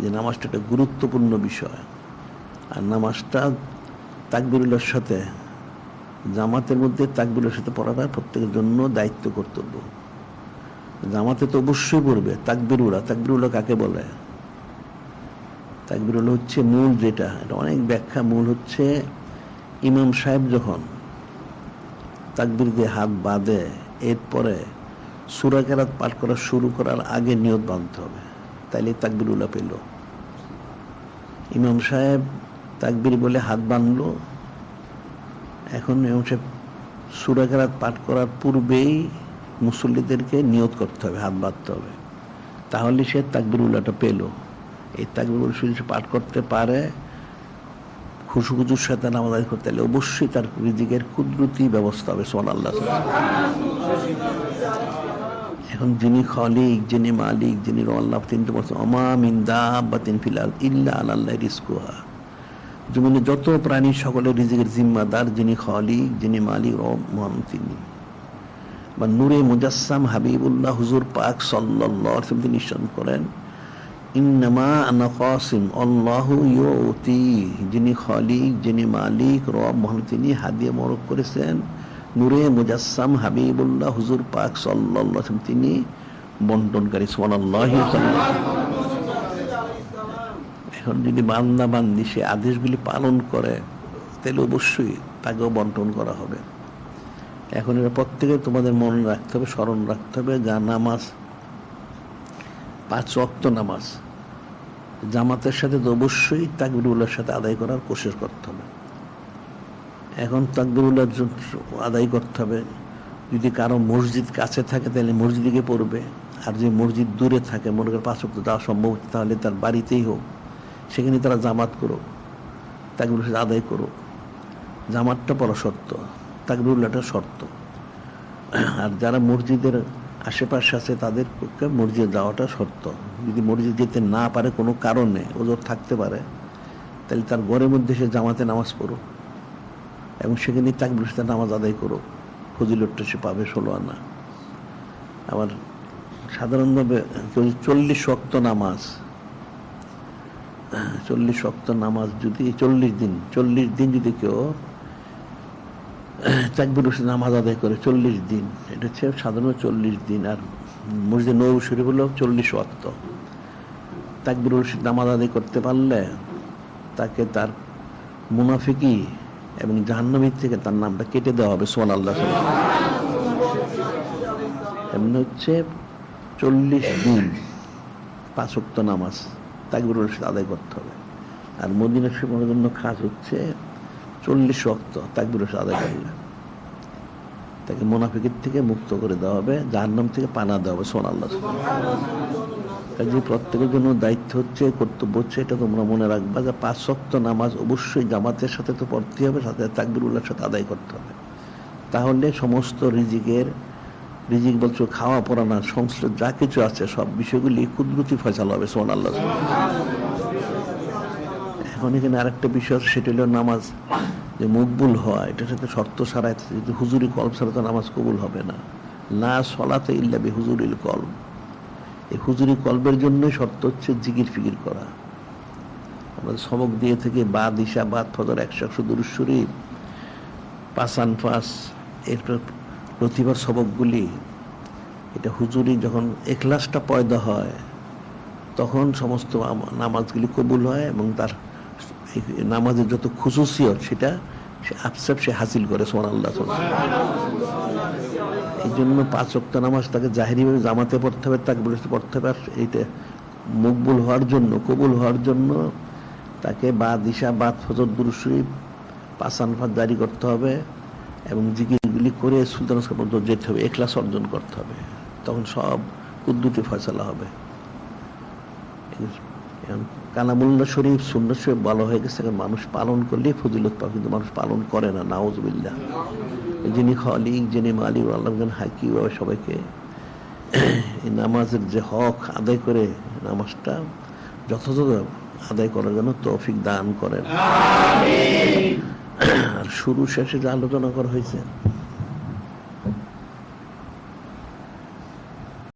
যে নামাজটা একটা গুরুত্বপূর্ণ বিষয়। আর নামাজটা তাকবিরুল্লার সাথে, জামাতের মধ্যে তাকবিরুলের সাথে পড়াটা প্রত্যেকের জন্য দায়িত্ব কর্তব্য। জামাতে তো অবশ্যই পড়বে তাকবিরুলা তাকবিরুল্লাহ কাকে বলে? তাকবিরুল্লাহ হচ্ছে মূল যেটা, এটা অনেক ব্যাখ্যা। মূল হচ্ছে ইমাম সাহেব যখন তাকবির দিয়ে হাত বাঁধে, এরপরে সুরা কেরাত পাঠ করা শুরু করার আগে নিয়ত বাঁধতে হবে। তাইলে তাকবিরুল্লাহ পেল। ইমাম সাহেব তাকবির বলে হাত বাঁধলো। এখন ইমাম সাহেব সুরা কেরাত পাঠ করার পূর্বেই মুসল্লিদেরকে নিয়ত করতে হবে, হাত বাঁধতে হবে। তাহলে সে তাকবিরুল্লাহটা পেল। এই তাকবির শুধু সে পাঠ করতে পারে, খুশু খুশুর সাথে নামাজ করতে হলে অবশ্যই তার রিজিকের কুদরতি ব্যবস্থা হবে এখন যিনি খলিক, যিনি মালিক, যিনি আল্লাহ তিনটে বলছেন অমা মিন্দা বা তিন ফিলাল ইল্লা আল্লাহ রিস্কুহা জমিনে যত প্রাণী, সকলের রিজিকের জিম্মাদার, যিনি খলিক, যিনি মালিক, ও মহান তিনি। বা নূরে মুজাসসাম হাবিবুল্লাহ হুজুর পাক আলাইহি তিনি নিশ্চয় করেন, ইন্নামা আনা কাসিম আল্লাহু ইউতি। যিনি খালিক, যিনি মালিক, রব মহান তিনি হাদিয়া মরক করেছেন। নূরে মুজাসসাম হাবিবুল্লাহ হুজুর পাক সাল্লাল্লাহু তিনি বন্টনকারী, সুবহানাল্লাহি এখন যদি বান্দা বান্দি সে আদেশগুলি পালন করে, তাহলে অবশ্যই তাকেও বন্টন করা হবে। এখন এটা প্রত্যেকে তোমাদের মনে রাখতে হবে, স্মরণ রাখতে হবে, যা নামাজ, পাঁচ অক্ত নামাজ, জামাতের সাথে তো অবশ্যই তাকবিরুল্লাহর সাথে আদায় করার কোশিশ করতে হবে। এখন তাকবিরুল্লাহ আদায় করতে হবে। যদি কারও মসজিদ কাছে থাকে, তাহলে মসজিদে পড়বে। আর যে মসজিদ দূরে থাকে, মনে করে পাঁচ যাওয়া সম্ভব, তাহলে তার বাড়িতেই হোক। সেখানে তারা জামাত করুক তাকবিরুল্লাহ আদায় করুক। জামাতটা পড়া শর্ত তাকবিরুল্লাহটা শর্ত। আর যারা মসজিদের আশেপাশে আছে, তাদের পক্ষে মসজিদে যাওয়াটা শর্ত। যদি মসজিদ যেতে না পারে কোনো কারণে, ওজোর থাকতে পারে, তাহলে তার ঘরের মধ্যে সে জামাতে নামাজ পড়ুক। এবং সেখানে তাকবির সাথে নামাজ আদায় করুক ফজিলতটা সে পাবে ষোলো আনা। আবার সাধারণভাবে কেউ চল্লিশ শক্ত নামাজ চল্লিশ শক্ত নামাজ যদি চল্লিশ দিন চল্লিশ দিন যদি কেউ তাকবির হোসেন নামাজ আদায় করে চল্লিশ দিন, এটা হচ্ছে সাধারণত চল্লিশ দিন। আর মসজিদ নৌ শরীফ হলো চল্লিশ ওয়াক্ত। তাকবির হোসেন নামাজ আদায় করতে পারলে তাকে তার মুনাফিকি এবং জাহান্নামির থেকে তার নামটা কেটে দেওয়া হবে সোমান আল্লাহ এমনি হচ্ছে চল্লিশ দিন পাঁচ ওয়াক্ত নামাজ তাকবির হোসেন আদায় করতে হবে। আর মদিনা শরীফের জন্য খাস হচ্ছে চল্লিশ রক্ত তাকবির আদায় করলে। তাকে মোনাফিকের থেকে মুক্ত করে দেওয়া হবে, জাহান্নাম থেকে পানা দেওয়া হবে আল্লাহ কাজে প্রত্যেকের জন্য দায়িত্ব হচ্ছে, কর্তব্য হচ্ছে, এটা তোমরা মনে রাখবা যে পাঁচ শক্ত নামাজ অবশ্যই জামাতের সাথে তো পড়তে হবে, সাথে তাকবিরুল্লাহর সাথে আদায় করতে হবে। তাহলে সমস্ত রিজিকের, রিজিক বলছো খাওয়া পড়া না সংশ্লিষ্ট যা কিছু আছে সব বিষয়গুলি কুদরতি ফয়সাল হবে সোন আল্লাহ এখন এখানে আরেকটা বিষয় আছে, সেটা হলো নামাজ যে মকবুল হওয়া, এটার সাথে শর্ত সারাই যদি হুজুরি কলম ছাড়া তো নামাজ কবুল হবে না। না সলাতে ইল্লাবি হুজুরিল কলম এই হুজুরি কলবের জন্যই শর্ত হচ্ছে জিগির ফিগির করা। আমাদের সবক দিয়ে থেকে বা দিশা বাদ ফদর একশো একশো দুরুশ্বরী পাসান ফাস এরপর প্রতিভার সবকগুলি। এটা হুজুরি যখন এখলাসটা পয়দা হয়, তখন সমস্ত নামাজগুলি কবুল হয় এবং তার নামাজের যত খুশুসিয়ত সেটা সে আপসেপ সে হাসিল করে সোমান আল্লাহ এই জন্য পাঁচ অক্ট নামাজ তাকে জাহেরিভাবে জামাতে পড়তে হবে তাকে বলে পড়তে হবে। এইটা মকবুল হওয়ার জন্য, কবুল হওয়ার জন্য তাকে বা দিশা বাদ, ফজর দুরুশ্রী পাসান ফাঁদ জারি করতে হবে এবং জিকিরগুলি করে সুলতান পর্যন্ত যেতে হবে, এখলাস অর্জন করতে হবে। তখন সব কুদ্দুতি ফয়সলা হবে। কানামুল্লা শরীফ সুন্দর শরীফ ভালো হয়ে গেছে মানুষ পালন করলে ফজিলত পাবে কিন্তু মানুষ পালন করে না নাওজবিল্লা যিনি খালিক যিনি মালিক আল্লাহ হাকি বাবা সবাইকে এই নামাজের যে হক আদায় করে নামাজটা যথাযথ আদায় করার জন্য তৌফিক দান করেন। আর শুরু শেষে যে আলোচনা করা হয়েছে